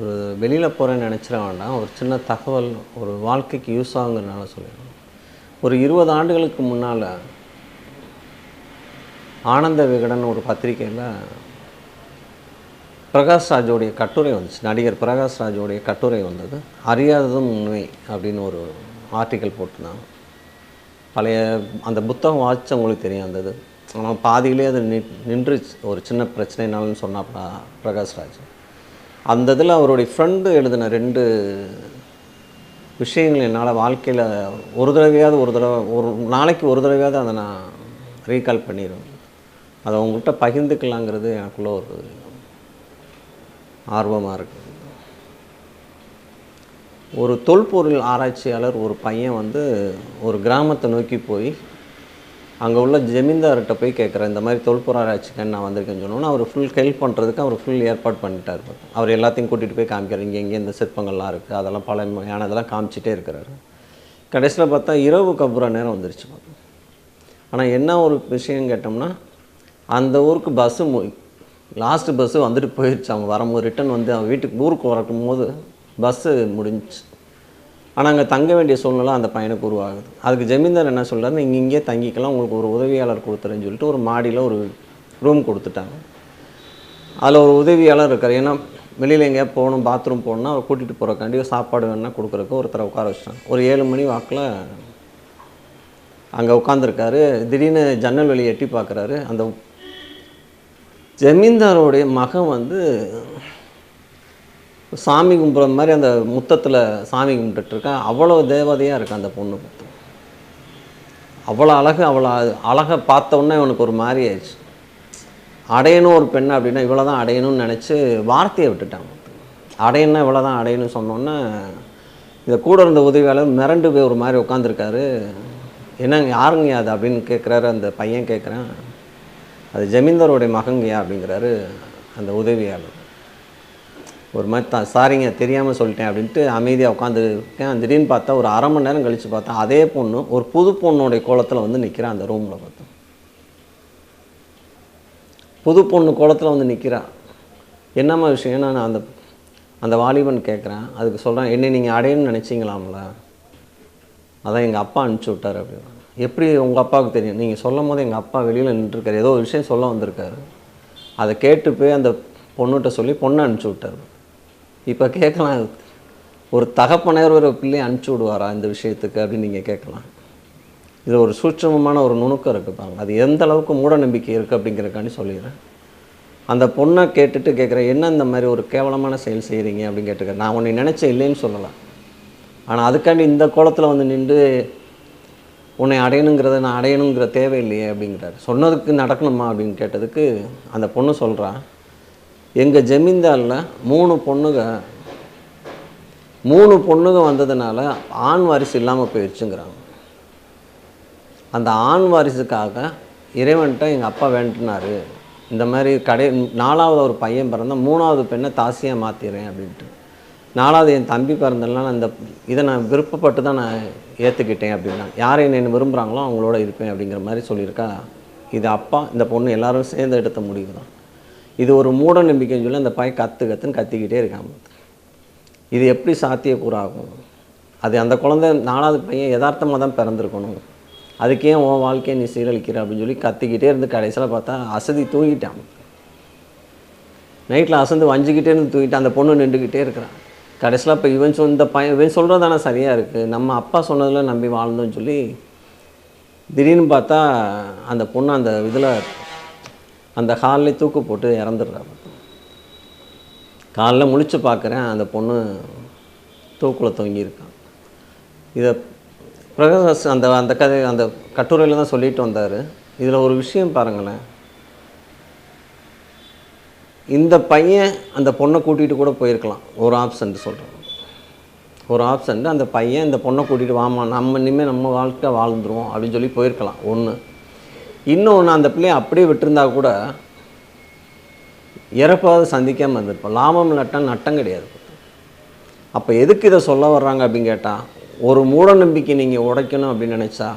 ஒரு வெளியில் போகிறேன்னு நினச்சிட வேண்டாம். ஒரு சின்ன தகவல் ஒரு வாழ்க்கைக்கு யூஸ் ஆகுங்கிறனால சொல்லிடுறேன் ஒரு இருபது ஆண்டுகளுக்கு முன்னால் ஆனந்த விகடன் ஒரு பத்திரிகையில் பிரகாஷ் ராஜோடைய கட்டுரை வந்துச்சு. நடிகர் பிரகாஷ் ராஜோடைய கட்டுரை வந்தது. அறியாததும் உண்மை அப்படின்னு ஒரு ஆர்டிக்கல் போட்டிருந்தாங்க. பழைய அந்த புத்தகம் வாசிச்சவங்களுக்கு தெரியும் அந்தது ஆனால் பாதியிலே அது நின் நின்றுச்சு. ஒரு சின்ன பிரச்சனைனாலன்னு சொன்னாப்பா பிரகாஷ் ராஜ். அந்த இதில் அவருடைய ஃப்ரெண்டு எழுதின ரெண்டு விஷயங்கள் என்னால் வாழ்க்கையில் ஒரு தடவையாவது ஒரு தடவை ஒரு நாளைக்கு ஒரு தடவையாவது அதை நான் ரீகால் பண்ணிடுவேன். அதை உங்கள்கிட்ட பகிர்ந்துக்கலாங்கிறது எனக்குள்ளே ஒரு ஆர்வமாக இருக்குது ஒரு தொல்பொருள் ஆராய்ச்சியாளர் ஒரு பையன் வந்து ஒரு கிராமத்தை நோக்கி போய் அங்கே உள்ள ஜமீன்தார்கிட்ட போய் கேட்குறேன் இந்த மாதிரி தொல்பொருள் நான் வந்திருக்கேன்னு சொன்னோன்னா அவர் ஃபுல் ஹெல்ப் பண்ணுறதுக்கு அவர் ஃபுல் ஏற்பாடு பண்ணிட்டார் அவர் எல்லாத்தையும் கூட்டிகிட்டு போய் காமிக்கிறார். இங்கே இங்கே இந்த சிற்பங்கள்லாம் இருக்குது அதெல்லாம் பழமையானதெல்லாம் காமிச்சிட்டே இருக்கிறாரு. கடைசியில் பார்த்தா இரவுக்கு அப்புறம் நேரம் வந்துருச்சு ஆனால் என்ன ஒரு விஷயம் கேட்டோம்னா அந்த ஊருக்கு பஸ்ஸு லாஸ்ட்டு பஸ்ஸு வந்துட்டு போயிடுச்சு அவங்க வரும்போது ரிட்டன் வந்து அவன் வீட்டுக்கு ஊருக்கு வரக்கும் போது பஸ்ஸு முடிஞ்சிச்சு. ஆனால் அங்கே தங்க வேண்டிய சூழ்நிலை அந்த பையனுக்கு உருவாகுது. அதுக்கு ஜமீன்தார் என்ன சொல்கிறாரு நீங்கள் இங்கேயே தங்கிக்கலாம் உங்களுக்கு ஒரு உதவியாளர் கொடுத்துறேன்னு சொல்லிட்டு ஒரு மாடியில் ஒரு ரூம் கொடுத்துட்டாங்க. அதில் ஒரு உதவியாளர் இருக்கார். ஏன்னா வெளியில் எங்கேயா போகணும் பாத்ரூம் போகணுன்னா அவர் கூட்டிகிட்டு போகிறக்காண்டி சாப்பாடு வேணால் கொடுக்குறக்கு ஒருத்தரை உட்கார வச்சிட்டாங்க. ஒரு ஏழு மணி வாக்கில் அங்கே உட்காந்துருக்காரு திடீர்னு ஜன்னல் வெளியே எட்டி பார்க்குறாரு. அந்த ஜமீன்தாரோடைய மகன் வந்து சாமி கும்பிட்ற மாதிரி அந்த முத்தத்தில் சாமி கும்பிட்டுட்ருக்கேன் அவ்வளோ தேவதையாக இருக்கு அந்த பொண்ணு பார்த்து அவ்வளோ அழகு அவ்வளோ அழகை பார்த்தோன்னே உடனே இவனுக்கு ஒரு மாதிரி ஆயிடுச்சு. அடையணும் ஒரு பெண் அப்படின்னா இவ்வளோ தான் அடையணும்னு நினச்சி வார்த்தையை விட்டுட்டாங்க அடையணும்னா இவ்வளோ தான் அடையணும்னு சொன்னோன்னே இதை கூட இருந்த உதவியாளர் மிரண்டு போய் ஒரு மாதிரி உட்காந்துருக்காரு என்னங்க யாருங்க அது அப்படின்னு கேட்குறாரு அந்த பையன் கேட்குறேன் அது ஜமீன்தாரோடைய மகங்கயா அப்படிங்கிறாரு அந்த உதவியாளர். ஒரு மாதிரி தான் சாரிங்க தெரியாமல் சொல்லிட்டேன் அப்படின்ட்டு அமைதியாக உட்காந்துருக்கேன் திடீர்னு பார்த்தா ஒரு அரை மணி நேரம் கழித்து பார்த்தா அதே பொண்ணு ஒரு புது பொண்ணுடைய கோலத்தில் வந்து நிற்கிறேன் அந்த ரூமில் பார்த்தோம் புது பொண்ணு கோலத்தில் வந்து நிற்கிறான் என்னம்மா விஷயம்? நான் அந்த அந்த வாலிபன் கேட்குறேன் அதுக்கு சொல்கிறேன் என்ன நீங்கள் அடையணும்னு நினச்சிங்களாம்ல? அதான் எங்கள் அப்பா அனுப்பிச்சி விட்டார். அப்படின்னு எப்படி உங்கள் அப்பாவுக்கு தெரியும்? நீங்கள் சொல்லும் போது எங்கள் அப்பா வெளியில் நின்றுருக்காரு ஏதோ ஒரு விஷயம் சொல்ல வந்திருக்காரு. அதை கேட்டு போய் அந்த பொண்ணுகிட்ட சொல்லி பொண்ணை அனுப்பிச்சி விட்டார். இப்போ கேட்கலாம். ஒரு தகப்பனையர் ஒரு பிள்ளையை அனுப்பிச்சி விடுவாரா இந்த விஷயத்துக்கு அப்படின்னு நீங்கள் கேட்கலாம். இது ஒரு சூட்சமமான ஒரு நுணுக்கம் இருக்குது பாருங்கள் அது எந்த அளவுக்கு மூட நம்பிக்கை இருக்குது அப்படிங்கிறக்காண்டி சொல்லிடுறேன். அந்த பொண்ணை கேட்டுட்டு கேட்குறேன் என்ன இந்த மாதிரி ஒரு கேவலமான செயல் செய்கிறீங்க அப்படின்னு கேட்டுக்கிறேன் நான் உன்னை நினச்சேன் இல்லைன்னு சொல்லலாம் ஆனால் அதுக்காண்டி இந்த கோலத்தில் வந்து நின்று உன்னை அடையணுங்கிறத நான் அடையணுங்கிற தேவை இல்லையே அப்படிங்கிறாரு. சொன்னதுக்கு நடக்கணுமா? அப்படின்னு கேட்டதுக்கு அந்த பொண்ணு சொல்கிறான் எங்கள் ஜமீன்தாரில் மூணு பொண்ணுங்க. மூணு பொண்ணுங்க வந்ததுனால ஆண் வாரிசு இல்லாமல் போயிடுச்சுங்கிறாங்க அந்த ஆண் வாரிசுக்காக இறைவன்கிட்ட எங்கள் அப்பா வேண்டினார். இந்த மாதிரி கடை நாலாவது ஒரு பையன் பிறந்தால் மூணாவது பெண்ணை தாசியாக மாற்றிடுறேன் அப்படின்ட்டு. நாலாவது என் தம்பி பிறந்தெல்லாம் இந்த இதை நான் விருப்பப்பட்டு தான் நான் ஏற்றுக்கிட்டேன் அப்படின்னா யாரை என்னை விரும்புகிறாங்களோ அவங்களோட இருப்பேன் அப்படிங்கிற மாதிரி சொல்லியிருக்கா. இது அப்பா இந்த பொண்ணு எல்லாரும் சேர்ந்து எடுத்த முடிவு தான் இது ஒரு மூட நம்பிக்கைன்னு சொல்லி அந்த பையன் கற்று கற்றுன்னு கத்திக்கிட்டே இருக்காங்க இது எப்படி சாத்தியக்கூறாகும்? அது அந்த குழந்தை நாலாவது பையன் யதார்த்தமாக தான் பிறந்திருக்கணும். அதுக்கே உன் வாழ்க்கையை நீ சீரழிக்கிற அப்படின்னு சொல்லி கத்திக்கிட்டே இருந்து கடைசியில் பார்த்தா அசதி தூங்கிட்டான். நைட்டில் அசந்து வஞ்சிக்கிட்டே இருந்து தூங்கிட்டு அந்த பொண்ணு நின்றுக்கிட்டே இருக்கிறான். கடைசியில் இப்போ இவன் சொல் இந்த பையன் இவன் சொல்கிறது தானே சரியாக இருக்குது நம்ம அப்பா சொன்னதில் நம்பி வாழ்ந்தோன்னு சொல்லி திடீர்னு பார்த்தா அந்த பொண்ணு அந்த இதில் அந்த ஹாலில் தூக்கு போட்டு இறந்துடுறாரு காலைல முழிச்சு பார்க்குறேன் அந்த பொண்ணு தூக்கில் தொங்கியிருக்கான் இதை பிரகாஷ் அந்த அந்த கதை அந்த கட்டுரையில் தான் சொல்லிட்டு வந்தார். இதில் ஒரு விஷயம் பாருங்களேன். இந்த பையன் அந்த பொண்ணை கூட்டிகிட்டு கூட போயிருக்கலாம். ஒரு ஆப்ஷன் சொல்கிறேன் ஒரு ஆப்ஷன் அந்த பையன் இந்த பொண்ணை கூட்டிகிட்டு வாமா நம்ம இனிமேல் நம்ம வாழ்க்கை வாழ்ந்துருவோம் அப்படின்னு சொல்லி போயிருக்கலாம். ஒன்று இன்னொன்று அந்த பிள்ளைய அப்படியே விட்டுருந்தா கூட இறப்பாவது சந்திக்காமல் இருந்திருப்போம். லாபம் நட்டம் நட்டம் கிடையாது. அப்போ எதுக்கு இதை சொல்ல வர்றாங்க அப்படின்னு கேட்டால் ஒரு மூட நம்பிக்கை நீங்கள் உடைக்கணும் அப்படின்னு நினச்சா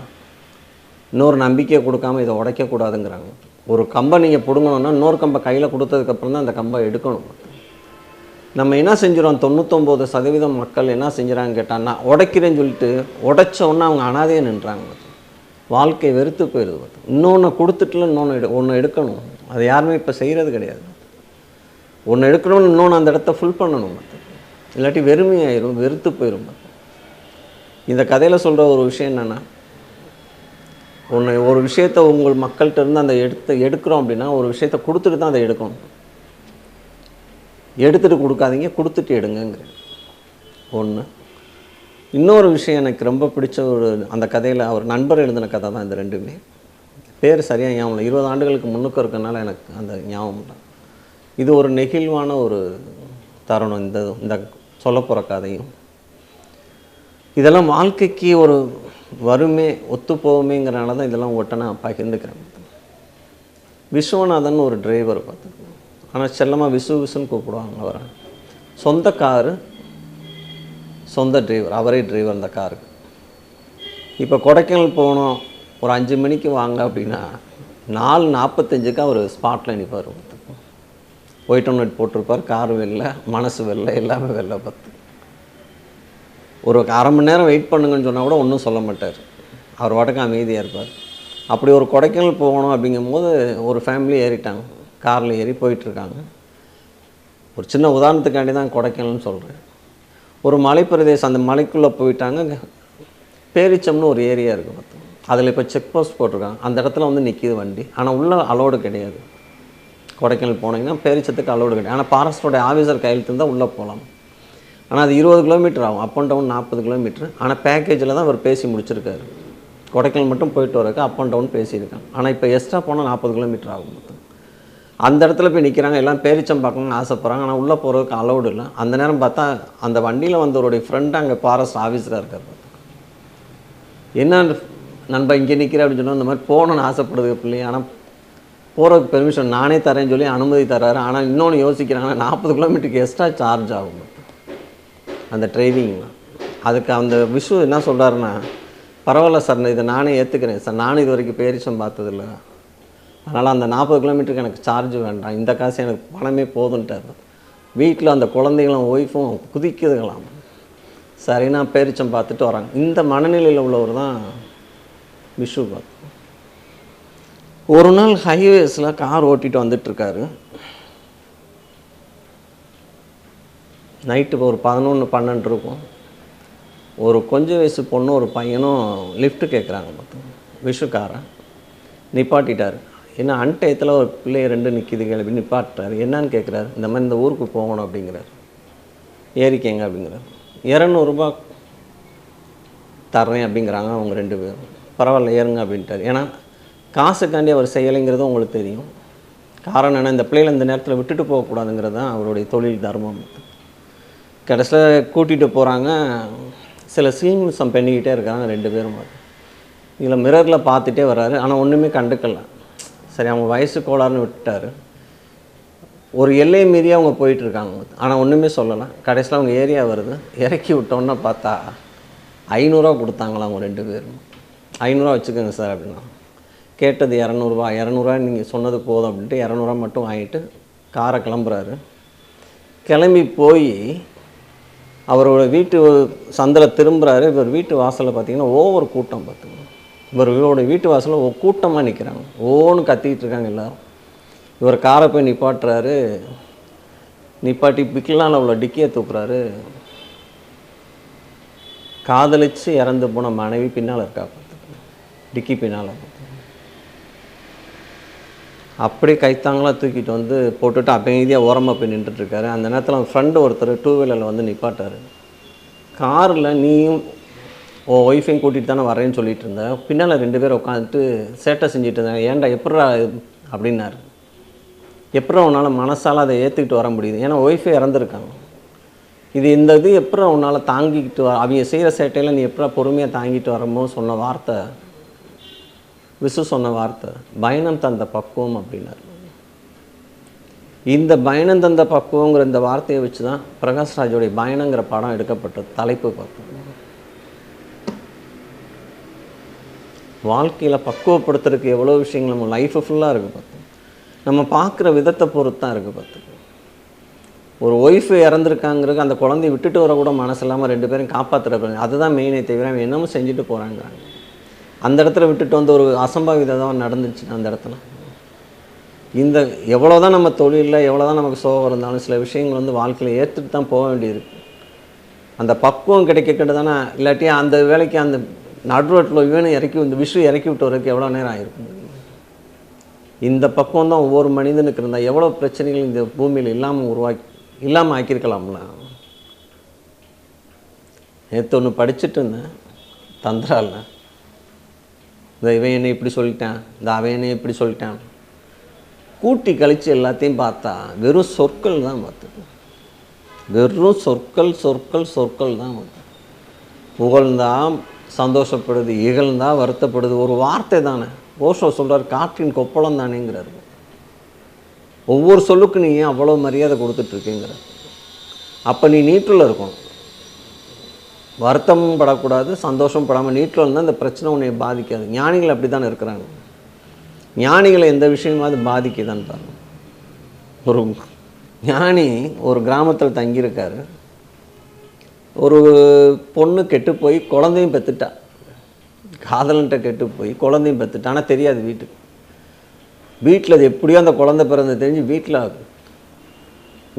இன்னொரு நம்பிக்கையை கொடுக்காம இதை உடைக்கக்கூடாதுங்கிறாங்க. ஒரு கம்பை நீங்கள் பிடுங்கணுன்னா இன்னொரு கம்பை கையில் கொடுத்ததுக்கப்புறம் தான் அந்த கம்பை எடுக்கணும். நம்ம என்ன செஞ்சிடும் தொண்ணூத்தொம்பது சதவீதம் மக்கள் என்ன செஞ்சுறாங்க கேட்டான்னா உடைக்கிறேன்னு சொல்லிட்டு உடைச்ச உடனே அவங்க அனாதையே நின்றாங்க. வாழ்க்கை வெறுத்து போயிடுது பார்த்து. இன்னொன்று கொடுத்துட்டுல இன்னொன்று எடு ஒன்று எடுக்கணும். அது யாருமே இப்போ செய்கிறது கிடையாது. ஒன்று எடுக்கணும்னு இன்னொன்று அந்த இடத்த ஃபுல் பண்ணணும் பார்த்து. இல்லாட்டி வெறுமையாயிரும் வெறுத்து போயிடும் பார்த்து. இந்த கதையில் சொல்கிற ஒரு விஷயம் என்னென்னா ஒன்று ஒரு விஷயத்தை உங்கள் மக்கள்கிட்ட இருந்து அந்த எடுத்து எடுக்கிறோம் அப்படின்னா ஒரு விஷயத்தை கொடுத்துட்டு தான் அதை எடுக்கணும். எடுத்துட்டு கொடுக்காதீங்க கொடுத்துட்டு எடுங்கங்கிற ஒன்று இன்னொரு விஷயம் எனக்கு ரொம்ப பிடிச்ச ஒரு அந்த கதையில் அவர் நண்பர் எழுதின கதை தான் இந்த ரெண்டுமே. பேர் சரியாக ஞாபகம் இல்லை. இருபது ஆண்டுகளுக்கு முன்னுக்கு இருக்கனால எனக்கு அந்த ஞாபகம் இல்லை. இது ஒரு நெகிழ்வான ஒரு தருணம். இந்த இந்த சொல்லப்போகிற கதையும். இதெல்லாம் வாழ்க்கைக்கு ஒரு வருமே ஒத்து போகுமேங்கிறனால தான் இதெல்லாம் ஒட்டனை பகிர்ந்துக்கிறேன். விஸ்வநாதன் ஒரு டிரைவர் பார்த்துக்கணும் ஆனால் செல்லமாக விசு விசுன்னு கூப்பிடுவாங்க அவரை. சொந்த காரு சொந்த டிரைவர் அவரே டிரைவர் அந்த காருக்கு இப்போ கொடைக்கானல் போகணும் ஒரு அஞ்சு மணிக்கு வாங்க அப்படின்னா நாலு நாற்பத்தஞ்சுக்கு அவர் ஸ்பாட்டில் நிற்பார் ஒயிட் ஒன் ஒயிட் போட்டிருப்பார் கார் வெளில மனசு வெளில எல்லாமே வெளில பார்த்து. ஒரு அரை மணி நேரம் வெயிட் பண்ணுங்கன்னு சொன்னால் கூட ஒன்றும் சொல்ல மாட்டார். அவர் வாட்டுக்கு அமைதியாக இருப்பார். அப்படி ஒரு கொடைக்கானல் போகணும் அப்படிங்கும்போது ஒரு ஃபேமிலி ஏறிட்டாங்க. காரில் ஏறி போயிட்டுருக்காங்க ஒரு சின்ன உதாரணத்துக்காண்டி தான் கொடைக்கானல்னு சொல்கிறேன் ஒரு மலைப்பிரதேசம் அந்த மலைக்குள்ளே போயிட்டாங்க. பேரிச்சம்னு ஒரு ஏரியா இருக்குது பார்த்தோம் அதில் இப்போ செக் போஸ்ட் போட்டிருக்காங்க. அந்த இடத்துல வந்து நிற்கிது வண்டி. ஆனால் உள்ளே அலோடு கிடையாது. கொடைக்கானல் போனீங்கன்னா பேரிச்சத்துக்கு அலோடு கிடையாது. ஆனால் ஃபாரஸ்டோட ஆஃபீஸர் கையெழுத்து இருந்தால் உள்ளே போகலாம் ஆனால் அது இருபது கிலோமீட்டர் ஆகும். அப் அண்ட் டவுன் நாற்பது கிலோமீட்டர் ஆனால் பேக்கேஜில் தான் அவர் பேசி முடிச்சிருக்காரு. கொடைக்கானல் மட்டும் போயிட்டு வரக்கு அப் அண்ட் டவுன் பேசியிருக்காங்க. ஆனால் இப்போ எக்ஸ்ட்ரா போனால் நாற்பது கிலோமீட்டர் ஆகும் மொத்தம். அந்த இடத்துல போய் நிற்கிறாங்க எல்லாம் பேரிச்சம் பார்க்கணும்னு ஆசைப்பட்றாங்க. ஆனால் உள்ளே போகிறதுக்கு அலௌடு இல்லை. அந்த நேரம் பார்த்தா அந்த வண்டியில் வந்தவருடைய ஃப்ரெண்டு அங்கே ஃபாரஸ்ட் ஆஃபீஸராக இருக்கார் என்ன நண்பா இங்கே நிற்கிற அப்படின்னு சொன்னால் இந்த மாதிரி போகணும்னு ஆசைப்படுது பிள்ளை ஆனால் போகிறதுக்கு பெர்மிஷன் நானே தரேன்னு சொல்லி அனுமதி தராரு ஆனால் இன்னொன்று யோசிக்கிறாங்கன்னா நாற்பது கிலோமீட்டருக்கு எக்ஸ்ட்ரா சார்ஜ் ஆகும் அந்த ட்ரைவிங்லாம் அதுக்கு அந்த விஷு என்ன சொல்கிறாருன்னா பரவாயில்ல சார் நான் இதை நானே ஏற்றுக்கிறேன் சார் நானும் இது வரைக்கும் பேரிச்சம் பார்த்ததில்ல. அதனால் அந்த நாற்பது கிலோமீட்டருக்கு எனக்கு சார்ஜ் வேண்டாம். இந்த காசு எனக்கு பணமே போதுன்ட்டார் வீட்டில் அந்த குழந்தைகளும் ஒய்ஃபும் குதிக்குதுங்களாம். சரி நான் பேரிச்சம் பார்த்துட்டு வராங்க இந்த மனநிலையில் உள்ளவர் தான் விஷு பார்த்து ஒரு நாள் ஹைவேஸில் கார் ஓட்டிகிட்டு வந்துட்டுருக்காரு. நைட்டு ஒரு பதினொன்று பன்னெண்டு இருக்கும். ஒரு கொஞ்ச வயசு பொண்ணு ஒரு பையனும் லிஃப்ட் கேட்குறாங்க மொத்தம் விஷுக்காரன் நிப்பாட்டிட்டார். ஏன்னா அன்டயத்தில் ஒரு பிள்ளைய ரெண்டு நிற்கிது அப்படின்னு நிப்பாட்டுறாரு. என்னன்னு கேட்குறாரு இந்த மாதிரி இந்த ஊருக்கு போகணும் அப்படிங்கிறார். ஏறிக்கங்க அப்படிங்கிறார். இரநூறுபா தர்றேன் அப்படிங்கிறாங்க அவங்க ரெண்டு பேரும். பரவாயில்ல ஏறுங்க அப்படின்ட்டார். ஏன்னா காசுக்காண்டி அவர் செய்யலைங்கிறது உங்களுக்கு தெரியும். காரணம் என்ன? இந்த பிள்ளைகளை இந்த நேரத்தில் விட்டுட்டு போகக்கூடாதுங்கிறது தான் அவருடைய தொழில் தர்மம். கடைசியில் கூட்டிகிட்டு போகிறாங்க சில சீனிசம் பண்ணிக்கிட்டே இருக்காங்க ரெண்டு பேரும். இதில் மிரரில் பார்த்துட்டே வர்றாரு. ஆனால் ஒன்றுமே கண்டுக்கலை. சரி அவங்க வயசு கோளாறுன்னு விட்டுட்டாரு. ஒரு எல்லை மீறி அவங்க போயிட்டுருக்காங்க. ஆனால் ஒன்றுமே சொல்லலை. கடைசியில் அவங்க ஏரியா வருது. இறக்கி விட்டோன்னே பார்த்தா ஐநூறுரூவா கொடுத்தாங்களா அவங்க ரெண்டு பேரும். ஐநூறுரூவா வச்சுக்கோங்க சார் அப்படின்னா. கேட்டது இரநூறுவா. இரநூறுவா நீங்கள் சொன்னது போதும் அப்படின்ட்டு இரநூறுவா மட்டும் வாங்கிட்டு காரை கிளம்புறாரு. கிளம்பி போய் அவரோட வீட்டு சந்தில் திரும்புகிறாரு இவர் வீட்டு வாசலில் பார்த்தீங்கன்னா ஓவர் கூட்டம் பார்த்துக்கணும் இவர் வீட்டு வாசலில் ஒரு கூட்டமாக நிற்கிறாங்க ஓன்னு கத்திக்கிட்டு இருக்காங்க எல்லாரும். இவர் காரை போய் நிப்பாட்டுறாரு. நிப்பாட்டி பிக்கிலான உள்ள டிக்கியை தூக்குறாரு. காதலிச்சு இறந்து போன மனைவி பின்னால் இருக்கா பார்த்துங்க டிக்கி பின்னால் அப்படியே கைத்தாங்களா தூக்கிட்டு வந்து போட்டுட்டு அமைதியாக ஓரமாக போய் நின்றுட்டுருக்காரு அந்த நேரத்தில் அவன் ஃப்ரெண்டு ஒருத்தர் டூ வீலரில் வந்து நிப்பாட்டார். காரில் நீயும் உன் ஒய்ஃபையும் கூட்டிகிட்டு தானே வரேன்னு சொல்லிட்டு இருந்தேன் பின்னால் ரெண்டு பேரும் உட்காந்துட்டு சேட்டை செஞ்சுட்டு இருந்தாங்க. ஏன்டா எப்படா அப்படின்னாரு. எப்படா உன்னால் மனசால் அதை ஏற்றுக்கிட்டு வர முடியுது? ஏன்னா ஒய்ஃபை இறந்துருக்காங்க. இது இந்த இது எப்படா உன்னால் தாங்கிக்கிட்டு வர அவங்க செய்கிற சேட்டையில் நீ எப்படா பொறுமையாக தாங்கிட்டு வரமோ சொன்ன வார்த்தை. விசு சொன்ன வார்த்தை. பயணம் தந்த பக்குவம் அப்படின்னாரு. இந்த பயணம் தந்த பக்குவங்கிற இந்த வார்த்தையை வச்சு தான் பிரகாஷ்ராஜோடைய பயணங்கிற படம் எடுக்கப்பட்ட தலைப்பு பார்த்தோம் வாழ்க்கையில் பக்குவப்படுத்துறதுக்கு எவ்வளோ விஷயங்கள் நம்ம லைஃபு ஃபுல்லாக இருக்குது பார்த்து. நம்ம பார்க்குற விதத்தை பொறுத்து தான் இருக்குது பார்த்து. ஒரு ஒய்ஃப் இறந்துருக்காங்கிறது அந்த குழந்தைய விட்டுட்டு வர கூட மனசு இல்லாமல் ரெண்டு பேரும் காப்பாற்றுற அதுதான் மெயினே தவிர அவன் என்னமும் செஞ்சுட்டு போகிறாங்கிறாங்க அந்த இடத்துல விட்டுட்டு வந்து ஒரு அசம்பாவிதம் தான் நடந்துச்சு அந்த இடத்துல. இந்த எவ்வளோ தான் நம்ம தொழிலில் எவ்வளோ தான் நமக்கு சோகம் இருந்தாலும் சில விஷயங்கள் வந்து வாழ்க்கையில் ஏற்றுட்டு தான் போக வேண்டியிருக்கு அந்த பக்குவம் கிடைக்க தானே இல்லாட்டி அந்த வேலைக்கு அந்த நடுரோட்டில் இவனும் இறக்கி இந்த விஷயம் இறக்கி விட்டு வரதுக்கு எவ்வளோ நேரம் ஆகிருக்கும் இந்த பக்கம் தான் ஒவ்வொரு மனிதனுக்கு இருந்தால் எவ்வளோ பிரச்சனைகள் இந்த பூமியில் இல்லாமல் உருவாக்கி இல்லாமல் ஆக்கியிருக்கலாம்ல? நேற்று ஒன்று படிச்சுட்டு இருந்தேன் தந்திரால. இந்த இவன் என்னை இப்படி சொல்லிட்டான் இந்த அவன் என்னை இப்படி சொல்லிட்டான். கூட்டி கழித்து எல்லாத்தையும் பார்த்தா வெறும் சொற்கள் தான் பார்த்து. வெறும் சொற்கள் சொற்கள் சொற்கள் தான் பார்த்து. புகழ்ந்தான் சந்தோஷப்படுது இகழ்ந்தா வருத்தப்படுது. ஒரு வார்த்தை தானே. ஓஷோ சொல்கிறார் காற்றின் கொப்பளம் தானேங்கிறாரு. ஒவ்வொரு சொல்லுக்கு நீ ஏன் அவ்வளோ மரியாதை கொடுத்துட்ருக்கேங்கிற அப்போ நீ நீட்டில் இருக்கணும். வருத்தமும் படக்கூடாது சந்தோஷம் படாமல் நீட்டில் இருந்தால் இந்த பிரச்சனை உன்னை பாதிக்காது. ஞானிகள் அப்படி தானே இருக்கிறாங்க. ஞானிகளை எந்த விஷயமாவது பாதிக்குதான்னு பாருங்க. ஒரு ஞானி ஒரு கிராமத்தில் தங்கியிருக்காரு. ஒரு பொண்ணு கெட்டு போய் குழந்தையும் பெற்றுட்டா காதலன்ட்ட கெட்டு போய் குழந்தையும் பெற்றுட்டா ஆனால் தெரியாது வீட்டுக்கு. வீட்டில் அது எப்படியோ அந்த குழந்தை பிறந்த தெரிஞ்சு வீட்டில்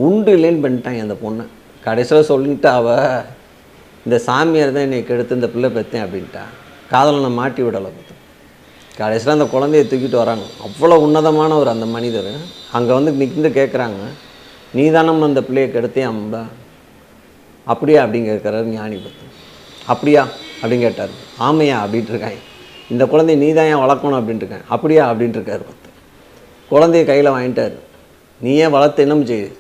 உண்டு இல்லைன்னு பண்ணிட்டாங்க அந்த பொண்ணை. கடைசியில் சொல்லிட்டு அவ இந்த சாமியார் தான் என்னை கெடுத்து இந்த பிள்ளை பெற்றேன் அப்படின்ட்டா. காதலனை மாட்டி விடலை பார்த்து கடைசியில் அந்த குழந்தைய தூக்கிட்டு வராங்க. அவ்வளோ உன்னதமான ஒரு அந்த மனிதர். அங்கே வந்து நிற்ந்து கேட்குறாங்க நீ தானம்மா அந்த பிள்ளையை கெடுத்தேன் அம்பா. அப்படியா அப்படின்னு கேட்குறாரு ஞானி பத்து அப்படியா அப்படின்னு கேட்டார். ஆமையா அப்படின்ட்டு இருக்காங்க. இந்த குழந்தைய நீ தான் ஏன் வளர்க்கணும் அப்படின்ட்டு இருக்கேன் அப்படியா அப்படின்ட்டு இருக்காரு பத்து குழந்தைய கையில் வாங்கிட்டாரு. நீ ஏன் வளர்த்து என்ன செய்யுது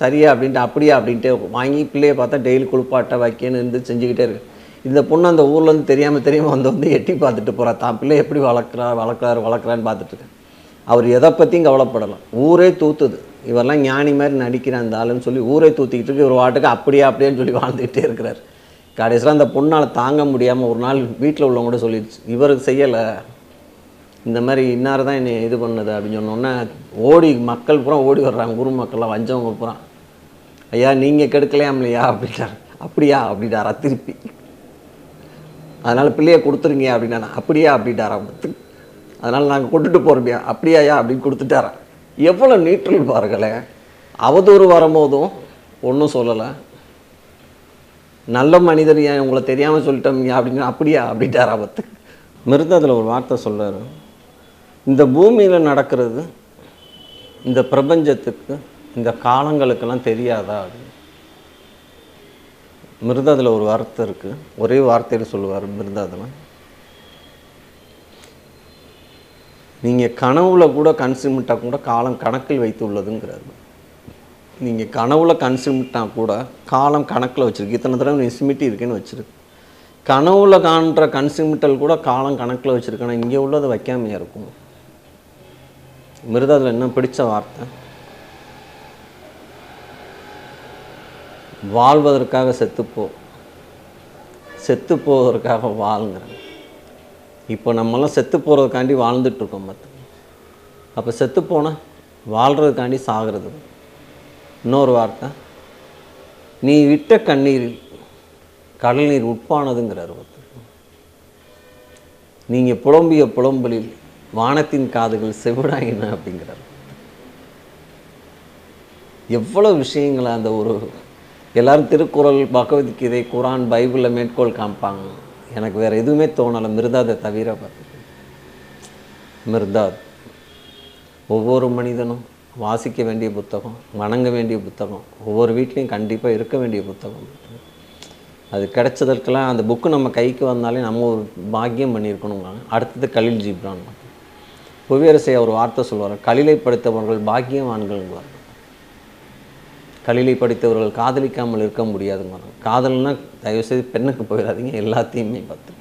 சரியா அப்படின்ட்டு அப்படியா அப்படின்ட்டு வாங்கி பிள்ளைய பார்த்தா டெய்லி குளிப்பாட்ட வைக்கன்னு இருந்து செஞ்சுக்கிட்டே இருக்கு. இந்த பொண்ணு அந்த ஊர்லேருந்து தெரியாமல் தெரியாமல் வந்து வந்து எட்டி பார்த்துட்டு போகிறா தான் பிள்ளை எப்படி வளர்க்குறா வளர்க்குறாரு வளர்க்குறான்னு பார்த்துட்டு இருக்கேன் அவர் எதை பற்றியும் கவலைப்படலாம் ஊரே தூத்துது. இவரெல்லாம் ஞானி மாதிரி நடிக்கிறான் அந்த ஆளுன்னு சொல்லி ஊரே தூத்திக்கிட்டு இருக்கு. ஒரு வாட்டுக்கு அப்படியா அப்படியேன்னு சொல்லி வாழ்ந்துகிட்டே இருக்கிறார். கடைசியில் அந்த பொண்ணால் தாங்க முடியாமல் ஒரு நாள் வீட்டில் உள்ளவங்க கூட சொல்லிடுச்சு இவர் செய்யலை. இந்த மாதிரி இன்னார் தான் என்னை இது பண்ணுது அப்படின்னு சொன்னோன்னே ஓடி மக்கள் பூரா ஓடி வர்றாங்க. ஊர் மக்கள்லாம் வஞ்சவங்க பூரா. ஐயா நீங்கள் கெடுக்கலையாமில்லையா அப்படின்ட்டார். அப்படியா? அப்படிட்டாரா திருப்பி. அதனால் பிள்ளையை கொடுத்துருங்க அப்படின்னா அப்படியா? அப்படின்ட்டாரா. அதனால் நாங்கள் கொண்டுட்டு போகிறோம்யா அப்படியாயா அப்படின்னு கொடுத்துட்டாரா. எவ்வளோ நீற்றல் பாருங்களேன். அவதூறு வரும்போதும் ஒன்றும் சொல்லலை. நல்ல மனிதர் ஏன் உங்களை தெரியாமல் சொல்லிட்டோம் அப்படின்னு அப்படியா அப்படின்ட்டாரா பத்து மிருதத்தில் ஒரு வார்த்தை சொல்கிறார் இந்த பூமியில் நடக்கிறது இந்த பிரபஞ்சத்துக்கு இந்த காலங்களுக்கெல்லாம் தெரியாதா அப்படின்னு மிருதத்தில் ஒரு வார்த்தை இருக்குது ஒரே வார்த்தையில் சொல்லுவார் மிருதத்தில் நீங்கள் கனவுல கூட கன்சியூமிட்டா கூட காலம் கணக்கில் வைத்து உள்ளதுங்கிறாரு நீங்கள் கனவுல கன்சியூமிட்டா கூட காலம் கணக்கில் வச்சுருக்கு. இத்தனை தடவை நீ இருக்குன்னு வச்சுருக்கு. கனவுல காண்ற கன்சியூமிட்டல் கூட காலம் கணக்கில் வச்சுருக்கேன் இங்கே உள்ளது வைக்காமையாக இருக்கும். மிருதத்தில் என்ன பிடிச்ச வார்த்தை? வாழ்வதற்காக செத்துப்போ. செத்து போவதற்காக வாழ்ங்கிறாங்க இப்போ நம்மலாம் செத்து போகிறதுக்காண்டி வாழ்ந்துட்டுருக்கோம் இருக்கோம் அப்போ செத்து போனால் வாழ்கிறதுக்காண்டி சாகிறது. இன்னொரு வார்த்தை நீ விட்ட கண்ணீரில் கடல் நீர் உட்பானதுங்கிறார் ஒருத்தர் நீங்கள் புலம்பிய புலம்பலில் வானத்தின் காதுகள் செவிடாயின அப்படிங்கிறார். எவ்வளோ விஷயங்களை அந்த ஒரு எல்லாரும் திருக்குறள் பகவத்கீதை குரான் பைபிளில் மேற்கோள் காமிப்பாங்க. எனக்கு வேறு எதுவுமே தோணலை. மிருதாதை தவிர பார்த்துட்டு மிருதாத் ஒவ்வொரு மனிதனும் வாசிக்க வேண்டிய புத்தகம் வணங்க வேண்டிய புத்தகம் ஒவ்வொரு வீட்லேயும் கண்டிப்பாக இருக்க வேண்டிய புத்தகம். அது கிடைச்சதற்கெல்லாம் அந்த புக்கு நம்ம கைக்கு வந்தாலே நம்ம ஒரு பாக்கியம் பண்ணியிருக்கணுங்க அடுத்தது கலில் ஜிப்ரான். புவியரசை ஒரு வார்த்தை சொல்வார் கலிலை படைத்தவர்கள் பாக்கியவான்கள்ங்குவார். கலிலை படித்தவர்கள் காதலிக்காமல் இருக்க முடியாதுங்க காதல்னால் தயவுசெய்து பெண்ணுக்கு போயிடாதீங்க எல்லாத்தையுமே பார்த்து.